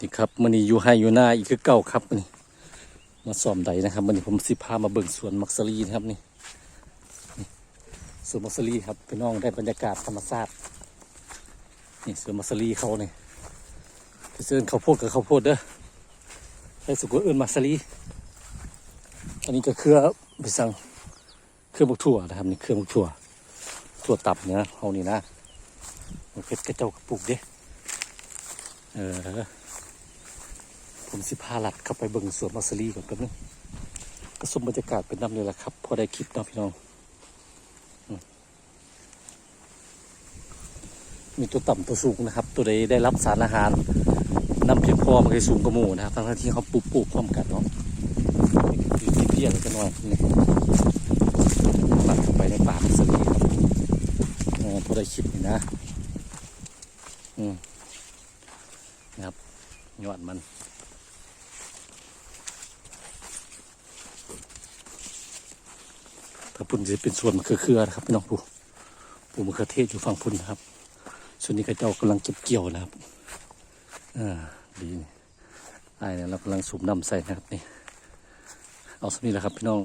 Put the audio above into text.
นี่ครับมันนี้อยู่ให้อยู่หน้าอีกคือเก่าครับนี่มาซ้อมใดนะครับมันนี้ผมสิพามาเบิ่งสวนมักสลีนะครับนี่สวนมักสลีครับพี่น้องได้บรรยากาศธรรมชาตินี่สวนมักสลีเขาเนี่ยไปเชิญข้าวโพดกับข้าวโพดเด้อได้สุกว่าเอิญมักสลีอันนี้ก็เครือไปสั่งเครื่องบุกถั่วนะครับนี่เครื่องบุกถั่วถั่วตับเนี่ยเอานี่นะมันเพชรกระเจ้ากระปุกเด้เออ ผมสิพาลัดเข้าไปเบิ่งสวนมัสลีก่อนแป๊บนึงก็สมบรรยากาศเป็นน้ำเลยล่ะครับ พอได้คลิปนะพี่น้อง มีตัวต่ำตัวสูงนะครับ ตัวใดได้รับสารอาหารน้ำเพียงพอมันก็สูงกว่าหมูนะครับทั้งที่เขาปลูกปลูกพร้อมกันเนาะนี่ที่เพียงกันหน่อยนี่ลัดเข้าไปในป่ามัสลีครับพอได้คลิปนี่นะอืมนะครับยอดมัน ถ้าพุ่นจะเป็นส่วนมะเขือเขือนะครับพี่น้องผู้ปูมะเขือเทศอยู่ฝั่งพุ่นนะครับ ส่วนนี้ก็เจ้ากำลังเก็บเกี่ยวนะครับอ่าดีไอ้เนี่ยเรากำลังสูบน้ำใส่นะครับนี่เอาสมีแหละครับพี่น้อง